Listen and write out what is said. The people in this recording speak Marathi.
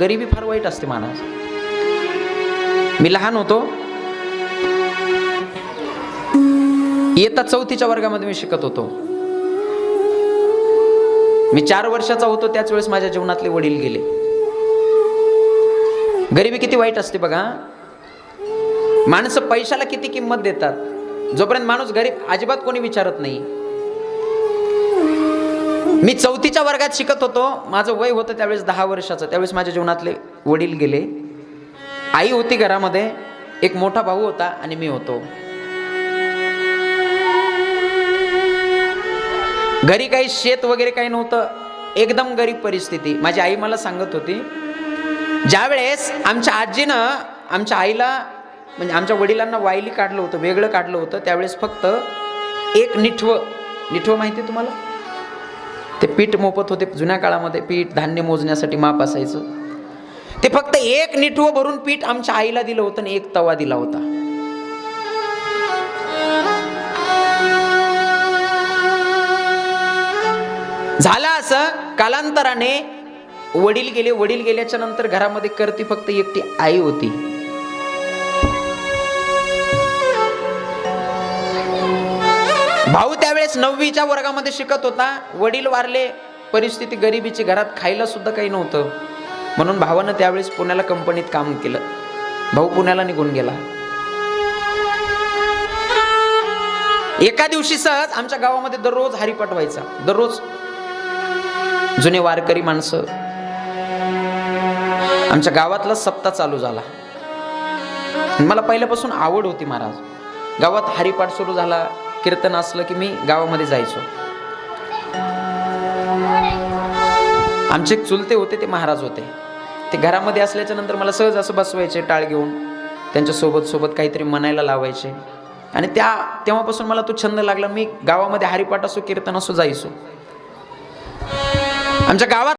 गरिबी फार वाईट असते महाराज मी लहान होतो. इयत्ता चौथीच्या वर्गामध्ये मी शिकत होतो. मी चार वर्षाचा होतो त्याच वेळेस माझ्या जीवनातले वडील गेले. गरिबी किती वाईट असते बघा. माणसं पैशाला किती किंमत देतात. जोपर्यंत माणूस गरीब अजिबात कोणी विचारत नाही. मी चौथीच्या वर्गात शिकत होतो. माझं वय होतं त्यावेळेस दहा वर्षाचं. त्यावेळेस माझ्या जीवनातले वडील गेले. आई होती घरामध्ये. एक मोठा भाऊ होता आणि मी होतो. घरी काही शेत वगैरे काही नव्हतं. एकदम गरीब परिस्थिती. माझी आई मला सांगत होती ज्यावेळेस आमच्या आजीनं आमच्या आईला म्हणजे आमच्या वडिलांना वायली काढलं होतं वेगळं काढलं होतं त्यावेळेस फक्त एक निठवं निठवं माहिती आहे तुम्हाला? ते पीठ मोफत होते जुन्या काळामध्ये पीठ धान्य मोजण्यासाठी माप असायचं. ते फक्त एक निठवं भरून पीठ आमच्या आईला दिलं होतं आणि एक तवा दिला होता. झालं असं कालांतराने वडील गेले वडील गेल्याच्यानंतर घरामध्ये करती फक्त एकटी आई होती. भाऊ त्या त्यावेळेस नववीच्या वर्गामध्ये शिकत होता. वडील वारले परिस्थिती गरिबीची घरात खायला सुद्धा काही नव्हतं. म्हणून भावानं त्यावेळेस पुण्याला कंपनीत काम केलं. भाऊ पुण्याला निघून गेला. एका दिवशी सहज आमच्या गावामध्ये दररोज हरिपाठ व्हायचा. दररोज. जुने वारकरी माणसं. आमच्या गावातला सप्ताह चालू झाला. मला पहिल्यापासून आवड होती महाराज. गावात हरिपाठ सुरू झाला. कीर्तन असलं की मी गावामध्ये जायचो. आमचे चुलते होते ते महाराज होते. ते घरामध्ये असल्याच्या नंतर मला सहज असं बसवायचे टाळ घेऊन. त्यांच्यासोबत सोबत काहीतरी म्हणायला लावायचे. आणि त्या तेव्हापासून मला तो छंद लागला मी गावामध्ये हरिपाठ असो कीर्तन असो जायचो. आमच्या गावात